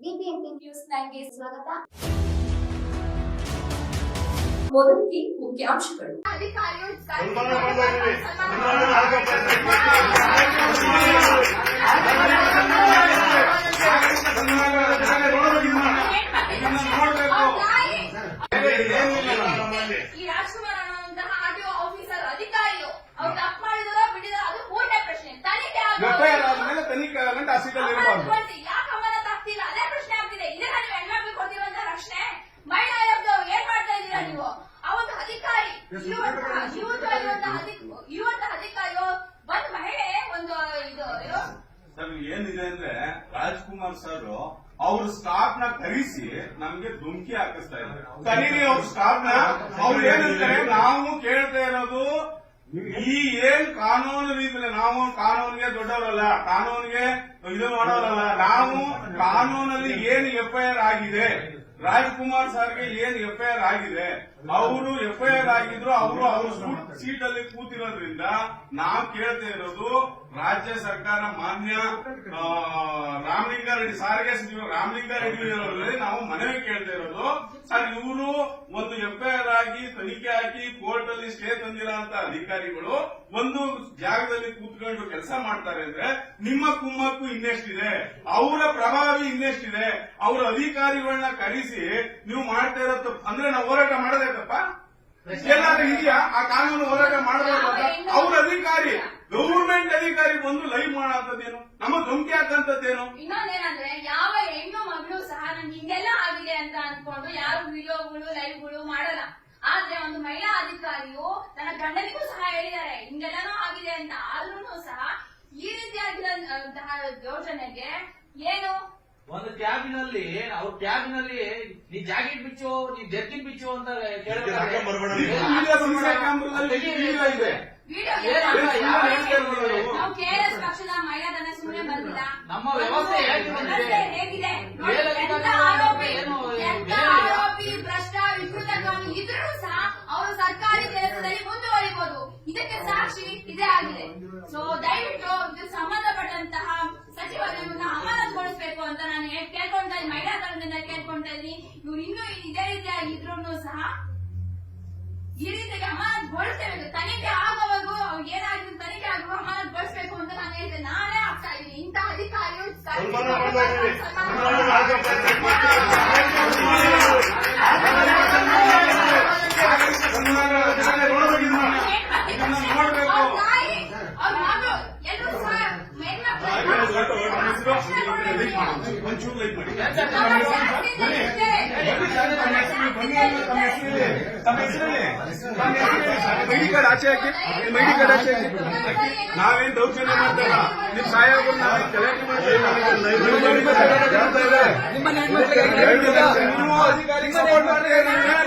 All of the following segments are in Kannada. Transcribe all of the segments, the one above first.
ಬಿಬಿಎಂಪಿ ನ್ಯೂಸ್ ನೈನ್ಗೆ ಸ್ವಾಗತ. ಮೊದಲಿಗೆ ಮುಖ್ಯಾಂಶಗಳು. ಅಧಿಕಾರಿಗಳು ಈ ರಾಜ್ಕುಮಾರ್ ಅನ್ನುವಂತಹ ಆರ್ಟಿಒ ಆಫೀಸರ್ ಅಧಿಕಾರಿಯು ಅವ್ರು ತಪ್ಪು ಮಾಡಿದಾರೋ ಬಿಟ್ಟಿದಾರೋ ಅದು ಮೂರನೇ ಪ್ರಶ್ನೆ. ತನಿಖೆ ತನಿಖೆ ಆಗಂಟ ಆ ಸೀಟಲ್ಲಿ ಇರಬಾರ್ದು ಯಾಕೆ ಅಮಾನತ್ ಆಗ್ತಿಲ್ಲ ಅದೇ ಪ್ರಶ್ನೆ ಆಗ್ತಿದೆ ಇದನ್ನ ನೀವು ಹೆಣ್ಮಕ್ಳಿಗೆ ಕೊಟ್ಟಿರುವಂತಹ ರಕ್ಷಣೆ ಮಹಿಳಾ ಆಯೋಗದವ್ರು ಏನ್ ಮಾಡ್ತಾ ಇದ್ದೀರಾ ನೀವು ಆ ಒಂದು ಅಧಿಕಾರಿ ಇರುವಂತಹ ಇರುವಂತಹ ಅಧಿಕ- ಇರುವಂತಹ ಅಧಿಕಾರಿಯು ಒಂದು ಮಹಿಳೆ ಒಂದು ಇದು ಏನು ಸರ್, ಏನಿದೆ ಅಂದ್ರೆ ರಾಜ್ಕುಮಾರ್ ಸರ್ ಅವ್ರ ಸ್ಟಾಫ್ನ ಕರೆಸಿ ನಮ್ಗೆ ಧುಮ್ಕಿ ಹಾಕಿಸ್ತಾ ಇದ್ದಾರೆ. ಕರೀರಿ ಅವ್ರ ಸ್ಟಾಫ್ನ, ಅವ್ರು ಏನಂತಾರೆ ನಾವು ಕೇಳ್ತಾ ಇರೋದು, ಈ ಏನ್ ಕಾನೂನು ರೀತಿಯಲ್ಲಿ ನಾವು ಕಾನೂನಿಗೆ ದೊಡ್ಡವರಲ್ಲ, ಕಾನೂನಿಗೆ ಇದು ಮಾಡೋರಲ್ಲ ನಾವು ಕಾನೂನಲ್ಲಿ ಏನ್ ಎಫ್ಐಆರ್ ಆಗಿದೆ, ರಾಜ್ಕುಮಾರ್ ಸರ್ಗೆ ಏನ್ ಎಫ್ಐಆರ್ ಆಗಿದೆ, ಅವರು ಎಫ್ಐಆರ್ ಆಗಿದ್ರು ಅವರು ಅವ್ರ ಸೀಟ್ ಅಲ್ಲಿ ಕೂತಿರೋದ್ರಿಂದ ನಾವು ಕೇಳ್ತಾ ಇರೋದು, ರಾಜ್ಯ ಸರ್ಕಾರ ಮಾನ್ಯ ರಾಮಲಿಂಗಾರೆಡ್ಡಿ ಸಾರಿಗೆ ಸಚಿವ ರಾಮಲಿಂಗಾರೆಡ್ಡಿ ಅವರಲ್ಲಿ ನಾವು ಮನವಿ ಕೇಳ್ತಾ ಇರೋದು, ಸರ್, ಇವರು ಒಂದು ಎಫ್ಐಆರ್ ಆಗಿ ಅಲ್ಲಿ ಸ್ಟೇ ತಂದಿರೋ ಅಂತ ಅಧಿಕಾರಿಗಳು ಒಂದು ಜಾಗದಲ್ಲಿ ಕೂತ್ಕೊಂಡು ಕೆಲಸ ಮಾಡ್ತಾರೆ ಅಂದ್ರೆ ನಿಮ್ಮ ಕುಮ್ಮಕ್ಕು ಇನ್ನೆಷ್ಟಿದೆ ಅವರ ಪ್ರಭಾವಿ ಇನ್ನೆಷ್ಟಿದೆ ಅವರ ಅಧಿಕಾರಿಗಳನ್ನ ಕರೆಸಿ ನೀವು ಮಾಡ್ತಾ ಇರೋ ತಪ್ಪು. ಅಂದ್ರೆ ನಾವು ಹೋರಾಟ ಮಾಡಬೇಕಪ್ಪ? ಎಲ್ಲಾದ್ರೂ ಇದೆಯಾ? ಆ ಕಾನೂನು ಹೋರಾಟ ಮಾಡಬೇಕಪ್ಪ ಅವ್ರ ಅಧಿಕಾರಿ ಗೌರ್ಮೆಂಟ್ ಅಧಿಕಾರಿ ಬಂದು ಲೈವ್ ಮಾಡತ್ತದೇನು ನಮ್ಮ ಧಮಕಿ ಹಾಕಂತದ್ದೇನು? ಇನ್ನೊಂದೇನಂದ್ರೆ, ಯಾವ ಹೆಣ್ಣು ಮಗಳು ಸಹ ನಮ್ಗೆ ಹಿಂಗೆಲ್ಲ ಆಗಿದೆ ಅಂತ ಅನ್ಕೊಂಡು ಯಾರು ವಿಡಿಯೋಗಳು ಲೈವ್ಗಳು ಮಾಡಲ್ಲ. ಆದ್ರೆ ಒಂದು ಮಹಿಳಾ ಅಧಿಕಾರಿಯು ತನ್ನ ಗಂಡನಿಗೂ ಸಹ ಹೇಳಿದ್ದಾರೆ ಹಿಂಗೆಲ್ಲನೂ ಆಗಿದೆ ಅಂತ. ಆದ್ರೂ ಸಹ ಈ ರೀತಿಯಾಗಿರುವಂತಹ ಯೋಜನೆಗೆ ಏನು? ಒಂದು ಟ್ಯಾಬಿನಲ್ಲಿ ಅವ್ರ ಟ್ಯಾಬಿನಲ್ಲಿ ನೀ ಜಾಕೆಟ್ ಬಿಚ್ಚು ನೀ ಜರ್ಕಿನ್ ಬಿಚ್ಚು ಅಂತ ನಮ್ಮ ವಿಡಿಯೋ ಸೊ ದಯವಿಟ್ಟು ಸಂಬಂಧಪಟ್ಟಂತಹ ಸಚಿವರು ಇವನ್ನ ಅಮಾನತುಗೊಳಿಸಬೇಕು ಅಂತ ನಾನು ಕೇಳ್ಕೊಂತ ಮಹಿಳಾ ತಂಡದಿಂದ ಕೇಳ್ಕೊಳ್ತಾ ಇದ್ದೀನಿ. ಇವ್ರು ಇನ್ನೂ ಇದೇ ರೀತಿಯಾಗಿ ಇದ್ರೂ ಸಹ ಈ ರೀತಿಯಾಗಿ ಅಮಾನತುಗೊಳಿಸಬೇಕು. ತನಿಖೆ ಆಗೋವರೆಗೂ ಅವ್ರು ಏನಾಗಿದ್ರು ತನಿಖೆ ಆಗುವ ಅಮಾನತುಗೊಳಿಸಬೇಕು ಅಂತ ನಾನು ಹೇಳಿದೆ ನಾನೇ ಆಗ್ತಾ ಇದ್ದೀನಿ. ಇಂತಹ ಅಧಿಕಾರಿಗಳು ಕಾರ್ಡ್ ಆಚೆ ಹಾಕಿ ಕಾರ್ಡ್ ಆಚೆ ಹಾಕಿ ನಾವೇನ್ ದೌರ್ಜನ್ಯ ಮಾಡ್ತಲ್ಲ ನಿಮ್ ಮಾಡ್ತಾ ಇಲ್ಲ.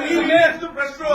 ನೀವು ಎಷ್ಟು ಪ್ರಶ್ನೆ